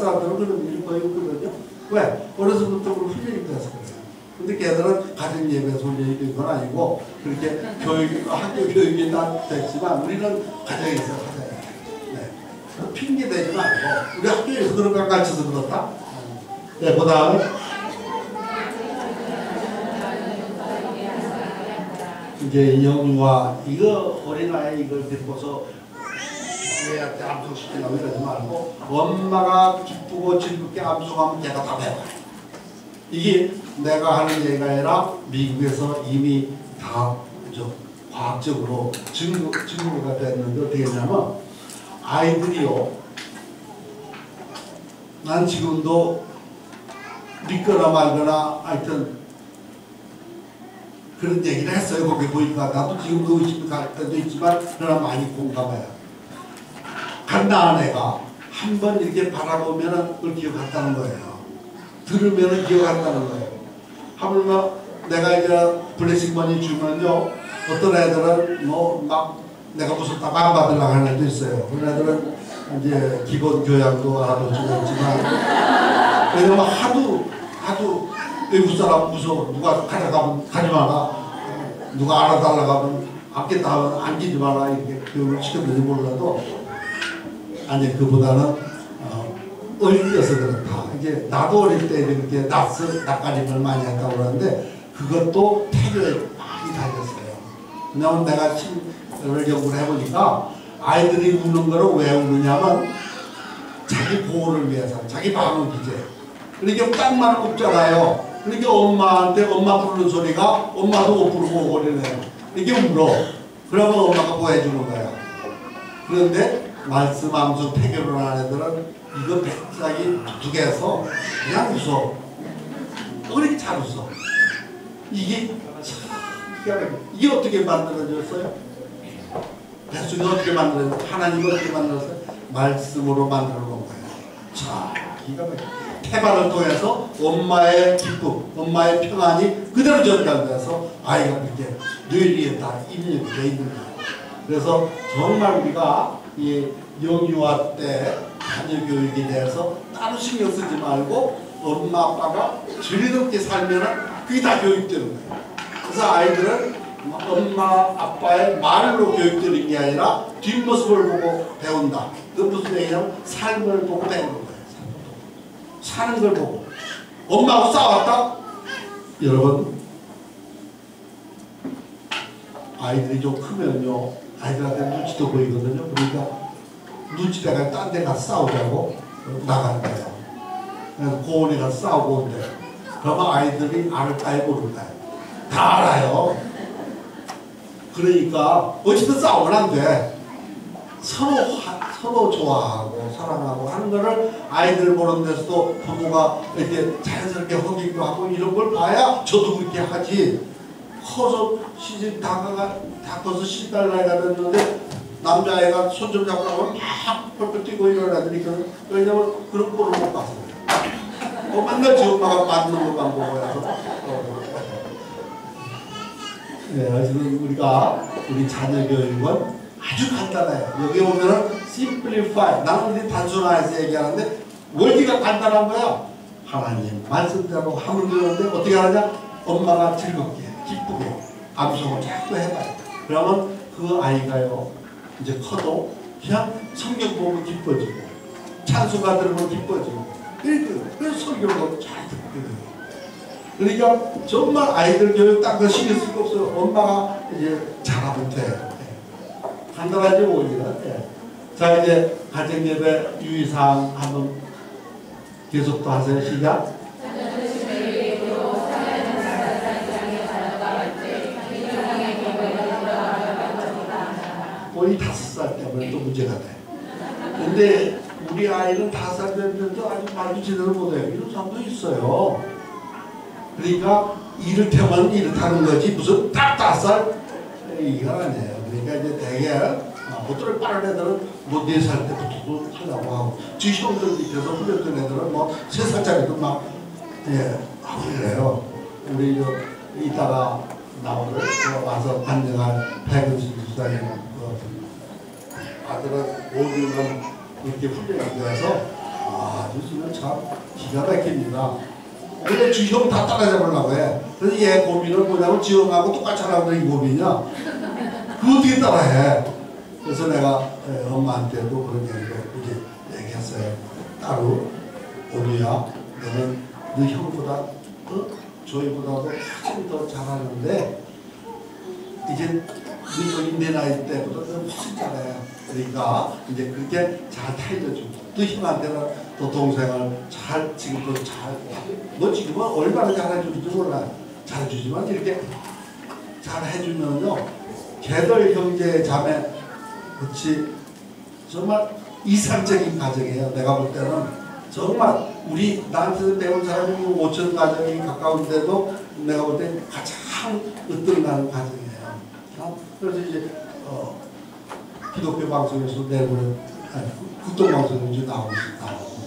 사람들은 그런 일이 없거든요. 왜? 어려서부터 그런 훈련이 돼서 그래요. 근데 걔들은 가정 예배에서 훈련이 된 건 아니고 그렇게 교육, 학교 교육이 다 됐지만 우리는 가정에서 가정에. 네. 핑계 대지 말고 우리 학교에서 그런 걸 가르쳐서 그렇다. 네, 그 다음에 이제 영유아 이거 어린아이 이걸 데리고서 애한테 암송시키려고 이러지 말고 엄마가 기쁘고 즐겁게 암송하면 걔가 다 배워 이게 내가 하는 얘기가 아니라 미국에서 이미 다? 과학적으로 증거, 증거가 됐는데 어떻게 했냐면 아이들이요 난 지금도 믿거나 말거나 하여튼 그런 얘기를 했어요. 거기 보니까 나도 지금도 의심이 갈 때도 있지만 그러나 많이 공감해요. 간다는 애가 한 번 이렇게 바라보면 그걸 기억한다는 거예요. 들으면 기억한다는 거예요. 하물며 내가 이제 블레싱 머니 주면요 어떤 애들은 뭐 막 내가 무섭다고 안 받으려고 하는 애도 있어요. 그런 애들은 이제 기본 교양도 알아보지고 있지만 왜냐면 하도 하도 외국 사람 무서워 누가 가져가면 가지 마라 누가 알아달라고 하면 아꼈다 하면 안기지 마라 이렇게 교육을 시켰는지 몰라도 아니 그보다는 어, 어릴 때서 그렇다 이게 나도 어릴 때 이렇게 낯을 낯가림을 많이 했다고 그러는데 그것도 태교에 많이 달렸어요. 왜냐면 내가 심을 연구를 해보니까 아이들이 우는 거를 왜 우느냐면 자기 보호를 위해서 자기 방어 기제 그러니까 땅만 없잖아요. 그러니까 엄마한테 엄마 부르는 소리가 엄마도 못 부르고 어린애요. 이게 울어. 그러면 엄마가 보호해주는 거야. 그런데 말씀 암수 태교를 하는 애들은 이거 백작이 두개서 그냥 웃어 그렇게 잘 웃어 이게 참 이게 어떻게 만들어졌어요? 백숙이 어떻게 만들어졌어요? 하나님 어떻게 만들었어요? 말씀으로 만들어 놓은 거예요 자 기가 막혀 태반을 통해서 엄마의 기쁨, 엄마의 평안이 그대로 전달돼서 아이가 그렇게 뇌리에 다 입력이 돼 있는 거예요. 그래서 정말 우리가 이 영유아 때 자녀 교육에 대해서 따로 신경 쓰지 말고 엄마 아빠가 즐겁게 살면 그게 다 교육되는 거예요. 그래서 아이들은 엄마 아빠의 말로 교육되는 게 아니라 뒷모습을 보고 배운다. 그 무슨 얘기냐면 삶을 보고 배우는 거예요. 사는 걸 보고 엄마하고 싸웠다? 여러분 아이들이 좀 크면요 아이들한테 눈치도 보이거든요. 그러니까 눈치대가 딴 데 가서 싸우자고 그래서 고원에 가서 싸우고 온대. 그러면 아이들이 알을까요 모를까요 다 알아요. 그러니까 어쨌든 싸우면 안돼. 서로 하, 서로 좋아하고 사랑하고 하는 거를 아이들 보는 데서도 부모가 이렇게 자연스럽게 허기도 하고 이런 걸 봐야 저도 그렇게 하지 커서 시집 다가가 다 커서 시달 나이가 됐는데 남자애가 손 좀 잡고 나면 막 펄펄 뛰고 그런 왜냐면 그런 꼴을 못 봤어요 뭐 맨날 지 엄마가 맞는 것만 보고 해서 어. 네, 하여튼 우리가 우리 자녀 교육은 아주 간단해요. 여기 보면은 simplify. 나는 우리 단순화해서 얘기하는데 원리가 간단한 거야. 하나님 말씀대로 하면 되는데 어떻게 하느냐? 엄마가 즐겁게 기쁘게 암송을 자꾸 해봐요. 그러면 그 아이가요 이제 커도 그냥 성경 보면 기뻐지고 찬송가 들으면 기뻐지고 그래서 설교도 잘 듣게 돼요. 그러니까 정말 아이들 교육 딴거 신경 쓸거 없어요. 엄마가 이제 잘하면 돼. 간단하죠 오히려. 예. 자 이제 가정 예배 유의사항 한번 계속 또 하세요. 시작. 거의 다섯 살 때문에 또 문제가 돼. 근데 우리 아이는 다섯 살 되면서 아직 말도 제대로 못해요. 이런 사람도 있어요. 그러니까 이를테면 이렇다는 거지 무슨 딱 다섯 살 이건 아니에요. 그러니까 이제 대개 보통을 빠른 애들은 뭐 네 살 때부터 하려고 하고 지 형들 밑에서 훈련된 애들은 뭐 세 살짜리도 막 예, 하고 이래요. 우리 저 이따가 나오를 와서 반영할 백은수 수사님 그 아들은 모두는 그렇게 훈련이 되어서 아, 요즘은 참 기가 막힙니다. 근데 주형 다 따라잡으려고 해. 그래서 얘 고민을 뭐냐면 지형하고 똑같이 하라고 이 고민이야. 그거 어떻게 따라해? 그래서 내가 에, 엄마한테도 그런 얘기를 이렇게 얘기했어요. 따로, 오미야, 너는 너 형보다, 어? 저희보다도 훨씬 더 잘하는데, 이제 너희 내 나이 때보다 너 훨씬 잘해. 그러니까 이제 그렇게 잘 타일러주고, 또 형한테는 또 동생을 잘, 지금도 잘, 뭐 지금은 얼마나 잘해주는지 몰라. 잘해주지만 이렇게 잘해주면요, 걔들 형제 자매, 그렇지, 정말 이상적인 가정이에요. 내가 볼 때는 정말 우리 나한테 배운 사람이 5천 가정이 가까운데도 내가 볼 때 가장 으뜸나는. 어? 그래서 이제 어, 기독교 방송에서 내보내 국동 방송에서 나오고 나오고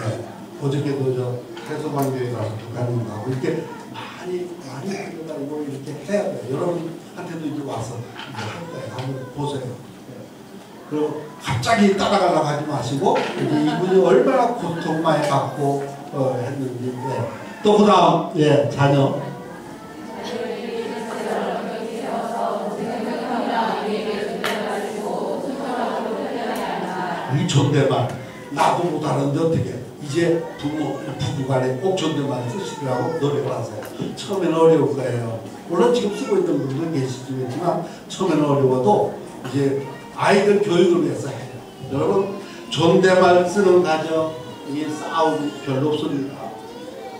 네. 어저께도 저 해소방교회 가서 북한님 가고 이렇게 많이 많이 끌려다니고 이렇게 해야 돼요. 여러분한테도 이제 와서 이제. 한번 보세요. 그리고 갑자기 따라가려고 하지 마시고 이분이 얼마나 고통 많이 받고 어, 했는지 네. 또그 다음 예 자녀 이 존댓말 나도 못하는데 어떻게 이제 부모 부부간에 꼭 존댓말 쓰시라고 노력을 하세요 처음에는 어려울 거예요 물론 지금 쓰고 있는 분도 계시지만 처음에는 어려워도 이제 아이들 교육을 위해서 해요. 여러분 존댓말 쓰는 가정 이게 싸움 별로 없습니다.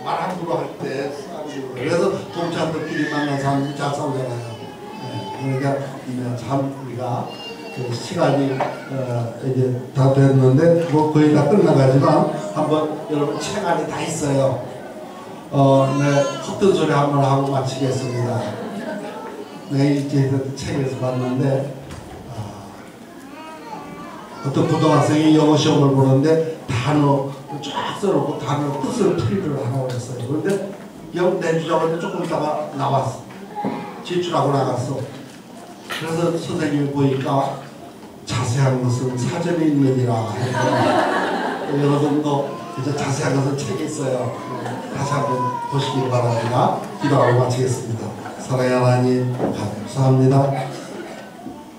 말 함부로 할 때 싸우고 그래서 동창들끼리 만나서 하면 잘 싸우잖아요. 네, 그러니까 참 우리가 그 시간이 어, 이제 다 됐는데 뭐 거의 다 끝나가지만 한번 여러분 책 안에 다 있어요. 어, 네, 헛된 소리 한번 하고 마치겠습니다. 네, 이제 책에서 봤는데 어 떤 고등학생이 영어 시험을 보는데 단어 쫙 써놓고 단어 뜻을 풀이를 하라고 했어요. 그런데 영 내주자마자 조금 있다가 나왔어. 제출하고 나갔어. 그래서 선생님이 보니까 자세한 것은 사전에 있느니라. 여러분도 이제 자세한 것은 책에 있어요. 다시 한번 보시기 바랍니다. 기도하고 마치겠습니다. 사랑의 하나님 감사합니다.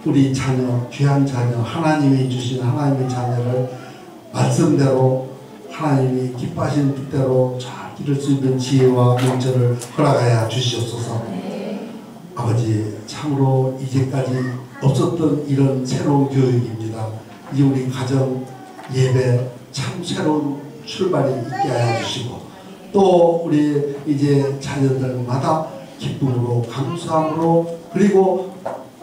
우리 자녀, 귀한 자녀, 하나님이 주신 하나님의 자녀를 말씀대로 하나님이 기뻐하신 뜻대로 잘 기를 수 있는 지혜와 명철을 허락하여 주시옵소서. 아버지, 참으로 이제까지 없었던 이런 새로운 교육입니다. 이 우리 가정 예배 참 새로운 출발이 있게 하여 주시고 또 우리 이제 자녀들마다 기쁨으로 감사함으로 그리고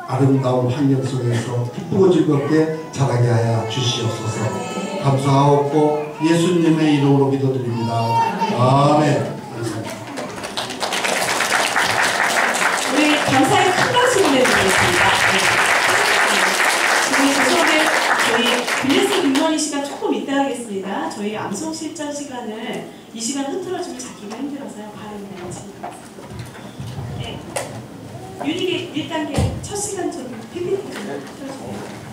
아름다운 환경 속에서 기쁘고 즐겁게 자라게 하여 주시옵소서. 감사하옵고 예수님의 이름으로 기도드립니다. 아멘. 우리 감사의 큰 박수 보내드리겠습니다. 저희 죄송한데 저희 씨가 조금 이따 하겠습니다. 저희 암송 실전 시간을 이 시간 흐트러지면 잡기가 힘들어서요. 발음을 마치겠습니다. 네. 유닛 1단계 첫 시간 좀 PPT 좀 해주세요.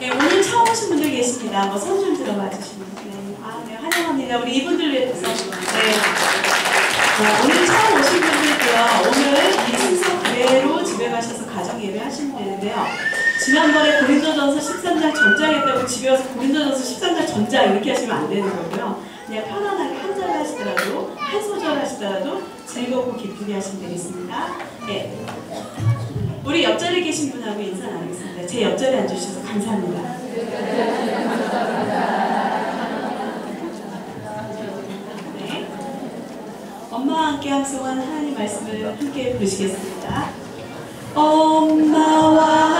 네, 오늘 처음 오신 분들 계십니다. 뭐 손 좀 들어봐 주시면. 네. 아, 네, 환영합니다. 우리 이분들 위해서. 네. 자, 오늘 처음 오신 분들도요. 오늘 이 순서 그대로 집에 가셔서 가정 예배 하시면 되는데요. 지난번에 고린도전서 13장 전장했다고 집에 와서 고린도전서 13장 전장 이렇게 하시면 안 되는 거고요. 그냥 편안하게 한 절 하시더라도 한 소절 하시더라도 즐겁고 기쁘게 하시면 되겠습니다. 네. 우리 옆자리에 계신 분하고 인사 나누겠습니다. 제 옆자리에 앉으셔서 감사합니다. 네. 엄마와 함께 함송한 하나님 말씀을 함께 보시겠습니다. 엄마와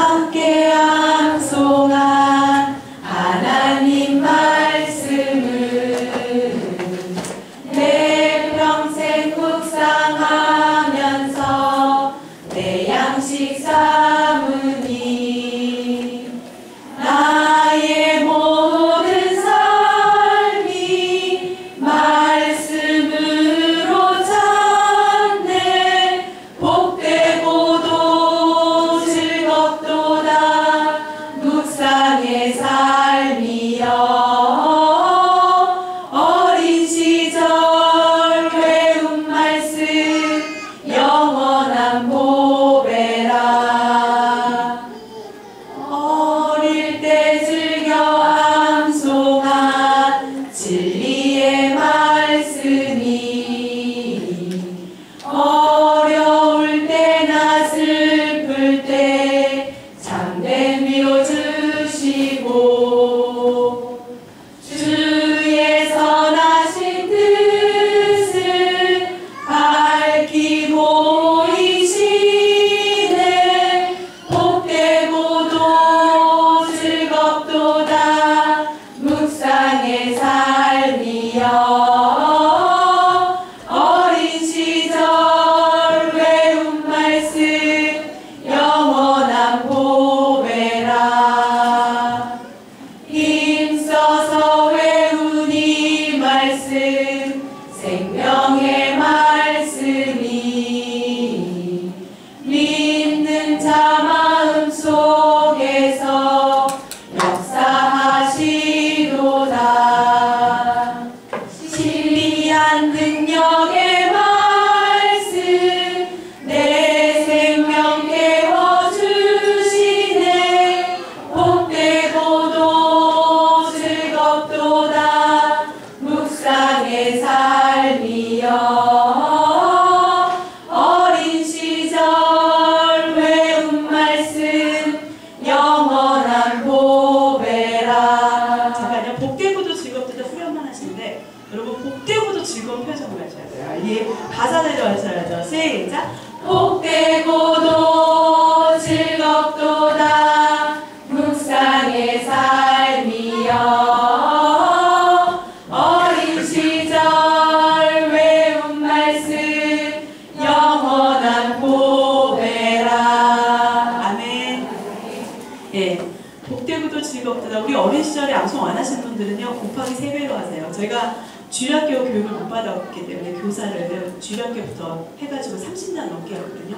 분들은요, 곱하기 3배로 하세요. 저희가 주일학교 교육을 못 받았기 때문에 교사를 주일학교부터 해가지고 30년 넘게 했거든요.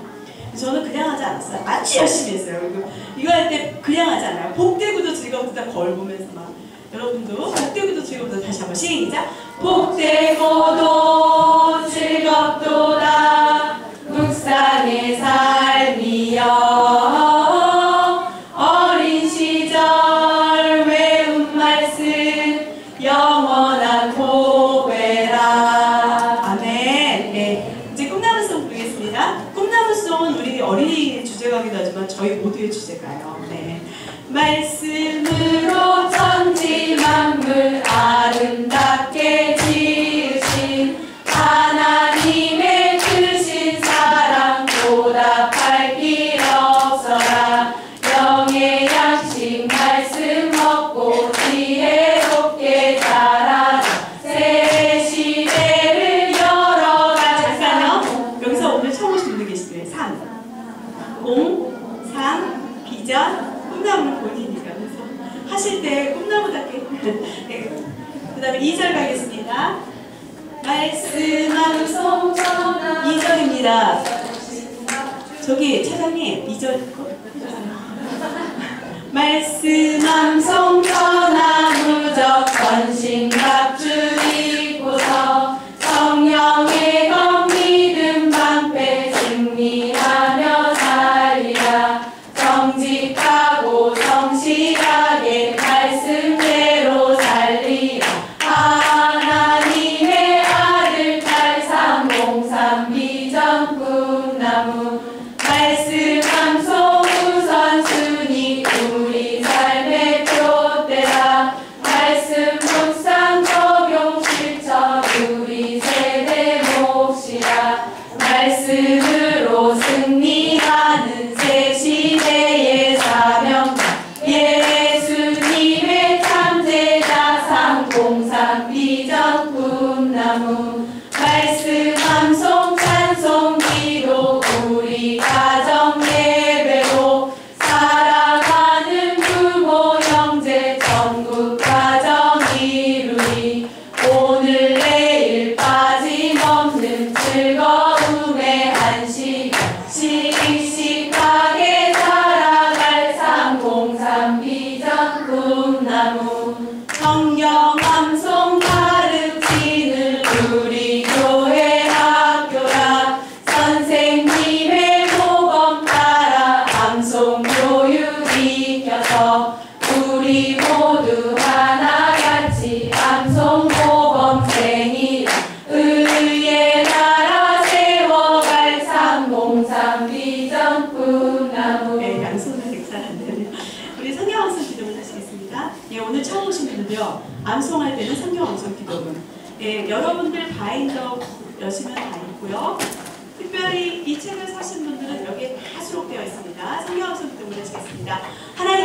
저는 그냥 하지 않았어요. 아주 열심히 했어요. 이거 할 때 그냥 하지 않아요. 복되고도 즐겁다 걸 보면서 막. 여러분도 복되고도 즐겁다 다시 한번 시작. 복되고도 즐겁도다 묵상의 삶 네. 그 다음에 2절 가겠습니다. 송 전하 2절입니다. 저기 차장님 2절 말씀한 남성 전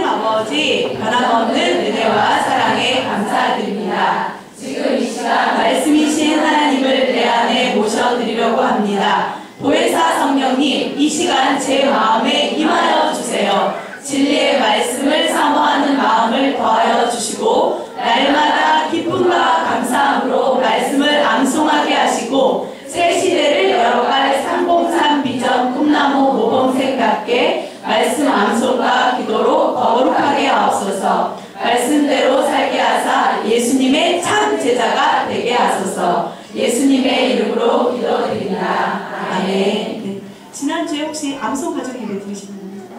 아버지 변함없는 은혜와 사랑에 감사드립니다. 지금 이 시간 말씀이신 하나님을 내 안에 모셔드리려고 합니다. 보혜사 성령님, 이 시간 제 마음에 임하여 주세요. 진리의 말씀을 사모하는 마음을 더하여 주시고, 날마다 기쁨과 감사함으로 말씀을 암송하게 하시고, 새 시대를 열어갈 상공산 비전 꿈나무 모범생답게 말씀 암송과 기도로 거룩하게 하옵소서. 말씀대로 살게 하사 예수님의 참 제자가 되게 하소서. 예수님의 이름으로 기도드립니다. 아멘. 네. 지난주에 혹시 암송 가족 예배 들으신 분?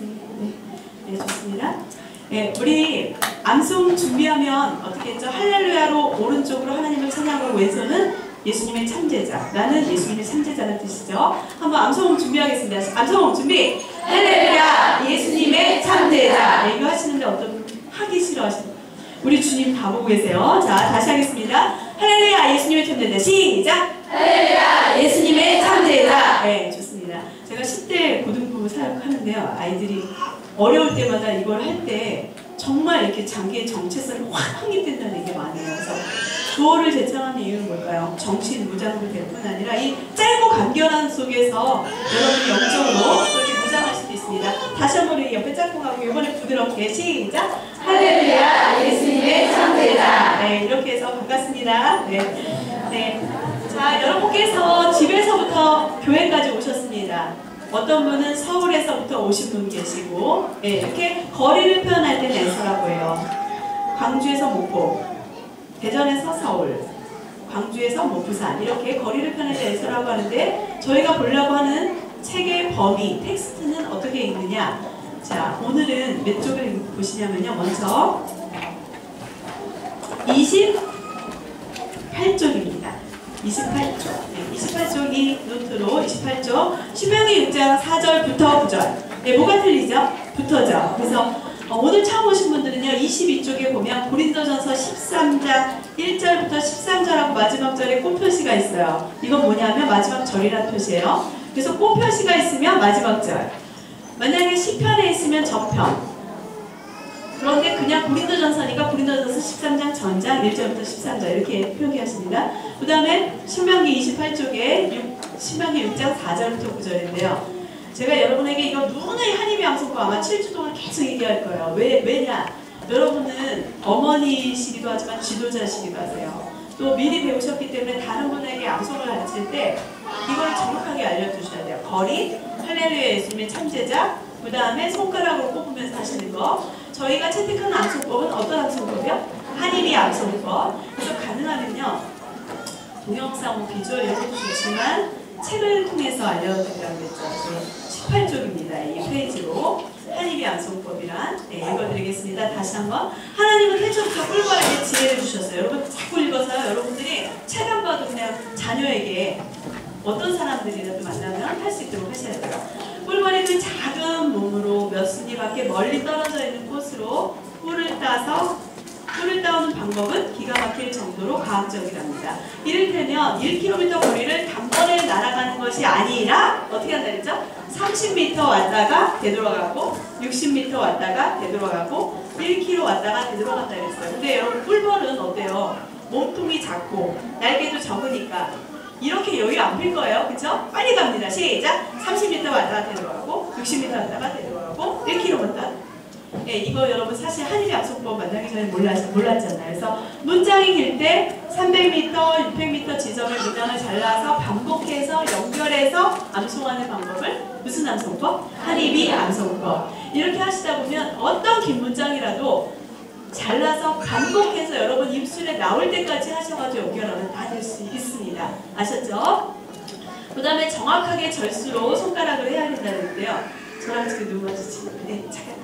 네, 네, 네, 좋습니다. 네, 우리 암 암송 준비하면 어떻게 했죠? 할렐루야로 오른쪽으로 하나님을 찬양하고 왼손은 예수님의 참제자. 나는 예수님의 참제자는 뜻이죠. 한번 암송 준비하겠습니다. 암송 준비. 할렐루야 예수님의 참제자. 네, 이거 하시는데 어떤 분 하기 싫어하시는 우리 주님 다 보고 계세요. 자 다시 하겠습니다. 할렐루야 예수님의 참제자. 시작. 할렐루야 예수님의 참제자 네, 좋습니다. 제가 10대 고등부 사역하는데요. 아이들이 어려울 때마다 이걸 할 때 정말 이렇게 장기의 정체성이 확 확립된다는 얘기가 많아요. 그래서 구호를 제창하는 이유는 뭘까요? 정신 무장으로 될 뿐 아니라 이 짧고 간결한 속에서 여러분이 영적으로 그렇게 무장할 수도 있습니다. 다시 한번 우리 옆에 짝꿍하고 이번에 부드럽게 시작! 할렐루야 예수님의 참제자 네, 이렇게 해서 반갑습니다. 네. 네. 자, 여러분께서 집에서부터 교회까지 오셨습니다. 어떤 분은 서울에서부터 오신 분 계시고, 네, 이렇게 거리를 표현할 때 내서라고 해요. 광주에서 목포, 대전에서 서울, 광주에서 뭐 부산, 이렇게 거리를 때 내서라고 하는데, 저희가 보려고 하는 책의 범위, 텍스트는 어떻게 읽느냐. 자, 오늘은 몇 쪽을 보시냐면요. 먼저, 28쪽입니다. 28쪽. 네, 28쪽이 노트로 28쪽. 신명기 6장 4절부터 9절. 네, 뭐가 틀리죠? 붙어죠. 그래서 어, 오늘 처음 오신 분들은요, 22쪽에 보면 고린도전서 13장 1절부터 13절하고 마지막 절에 꽃표시가 있어요. 이건 뭐냐면 마지막 절이라는 표시예요. 그래서 꽃표시가 있으면 마지막 절. 만약에 시편에 있으면 전편. 그런데 그냥 고린도전서니까 고린도전서 13장 전장 1절부터 13절 이렇게 표기하십니다. 그 다음에 신명기 28쪽에 6, 신명기 6장 4절부터 9절인데요. 제가 여러분에게 이거 누누이 한입이 암송고 아마 7주 동안 계속 얘기할 거예요. 왜, 왜냐? 여러분은 어머니시기도 하지만 지도자시기도 하세요. 또 미리 배우셨기 때문에 다른 분에게 암송을 가르칠 때 이걸 정확하게 알려주셔야 돼요. 거리, 할렐루야 예수님의 참제자, 그 다음에 손가락으로 꼽으면서 하시는 거. 저희가 채택하는 암송법은 어떤 암송법이요? 한일이 암송법. 그래서 가능하면요. 동영상, 뭐 비주얼 것도 좋지만 책을 통해서 알려드리라고 했죠. 18쪽입니다. 이 페이지로. 한입이 암송법이란 네, 읽어드리겠습니다. 다시 한번 하나님은 태초부터 꿀벌에게 지혜를 주셨어요. 여러분 자꾸 읽어서요. 여러분들이 책 안 봐도 그냥 자녀에게 어떤 사람들이라도 만나면 할 수 있도록 하셔야 돼요. 꿀벌이 그 작은 몸으로 몇 순위 밖에 멀리 떨어져 있는 꽃으로 꿀을 따서 꿀을 따오는 방법은 기가 막힐 정도로 과학적이랍니다. 이를테면 1km 거리를 단번에 날아가는 것이 아니라 어떻게 한다 그랬죠? 30m 왔다가 되돌아가고 60m 왔다가 되돌아가고 1km 왔다가 되돌아간다 그랬어요. 근데 여러분 꿀벌은 어때요? 몸통이 작고 날개도 적으니까 이렇게 여유 안 필 거예요. 그쵸? 빨리 갑니다. 시작! 30m 왔다가 되돌아가고 60m 왔다가 되돌아가고 1km 왔다 예, 이거 여러분 사실 한일의 약속법 만나기 전에 몰랐, 몰랐잖아요. 그래서 문장이 길 때 300m, 600m 지점을 문장을 잘라서 반복해서 연결해서 암송하는 방법을 무슨 암송법? 한입이 암송법. 이렇게 하시다 보면 어떤 긴 문장이라도 잘라서 반복해서 여러분 입술에 나올 때까지 하셔가지고 연결하면 다 될 수 있습니다. 아셨죠? 그 다음에 정확하게 절수로 손가락을 해야 된다는데요. 저랑 지금 눈 마주치는 네, 잠깐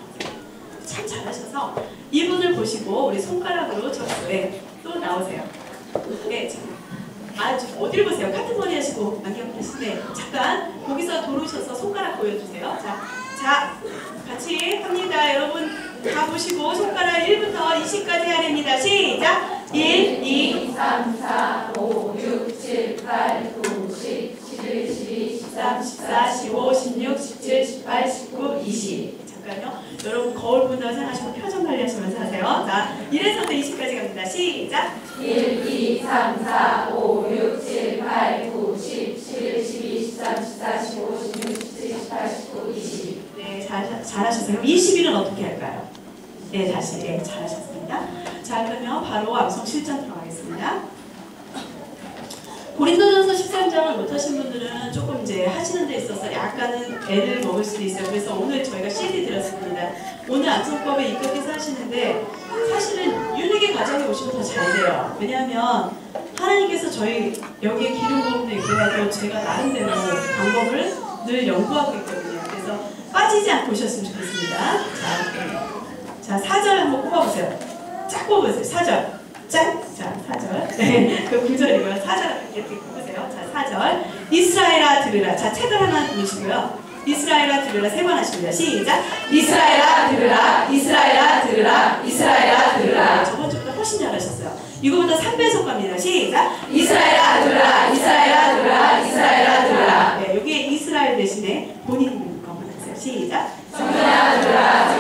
참 잘하셔서 이분을 보시고 우리 손가락으로 절수에 또 나오세요. 네, 자, 아, 좀 어딜 보세요? 같은 머리 하시고 안경 끼시네. 잠깐 거기서 돌으셔서 손가락 보여주세요. 자, 자, 같이 합니다. 여러분 다 보시고 손가락 1부터 20까지 해야 됩니다. 시작! 1, 2, 2, 3, 4, 5, 6, 7, 8, 9, 10, 11, 12, 13, 14, 15, 16, 17, 18, 19, 20. 잠깐요. 여러분 거울 본다고 생각하시고 표정 관리하시면서 하세요. 자, 1에서부터 20까지 갑니다. 시작! 1, 2, 3, 4, 5, 6, 7, 8, 9, 10, 11, 12, 13, 14, 15, 16, 17, 18, 19, 20. 네, 잘, 잘하셨어요. 그럼 20일은 어떻게 할까요? 네, 다시. 네, 잘하셨습니다. 자, 그러면 바로 암송 실전 들어가겠습니다. 고린도전서 13장을 못하신 분들은 조금 이제 하시는 데 있어서 약간은 애를 먹을 수도 있어요. 그래서 오늘 저희가 CD 드렸습니다. 오늘 암송법에 입각해서 하시는데 사실은 윤회계 가정에 오시면 더 잘 돼요. 왜냐하면 하나님께서 저희 여기에 기름 부음도 있고 해도 제가 나름대로 방법을 늘 연구하고 있거든요. 그래서 빠지지 않고 오셨으면 좋겠습니다. 자, 자 4절 한번 꼽아보세요. 쫙 뽑으세요. 사절. 짠. 자, 사절. 네, 그 구절이고요. 사절 이렇게 뽑으세요. 자, 사절. 이스라엘아 들으라. 자, 책을 하나 보시고요. 이스라엘아 들으라 세 번 하십니다. 시작. 이스라엘아 들으라 이스라엘아 들으라 이스라엘아 들으라 저번 주보다 훨씬 잘하셨어요. 이거보다 3배속 갑니다. 시작. 이스라엘아 들으라 이스라엘아 들으라 이스라엘아 들으라 네, 여기에 이스라엘 대신에 본인 것만 하세요. 시작. 정민아 들으라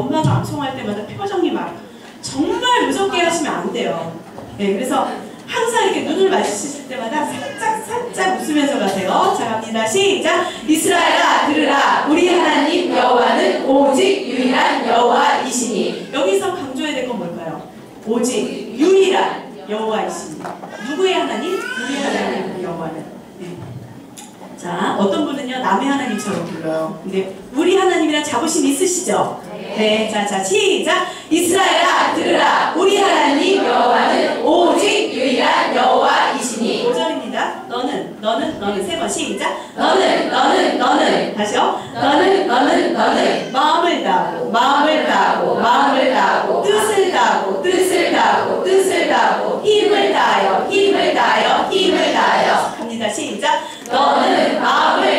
엄마가 방송할 때마다 표정이 막 정말 무섭게 하시면 안 돼요. 네, 그래서 항상 이렇게 눈을 마주치실 때마다 살짝 살짝 웃으면서 가세요. 자 갑니다. 시작. 이스라엘아 들으라 우리 하나님 여호와는 오직 유일한 여호와이시니 여기서 강조해야 될 건 뭘까요? 오직 유일한 여호와이시니 누구의 하나님? 우리 하나님 여호와는. 네. 자 어떤 분은요 남의 하나님처럼 불러요. 근데 우리 하나님이란 자부심 있으시죠? 네, 자, 자, 시작. 이스라엘아 들으라. 우리 하나님 여호와는 오직 유일한 여호와이시니. 5절입니다. 너는 너는 너는 세 번 시작. 너는 너는 너는 다시요. 너는 너는 너는 마음을 다하고 마음을 다하고 마음을 다하고 뜻을 다하고 뜻을 다하고 뜻을 다하고 힘을 다하여 힘을 다하여 힘을 다하여 갑니다. 시작. 너는 마음을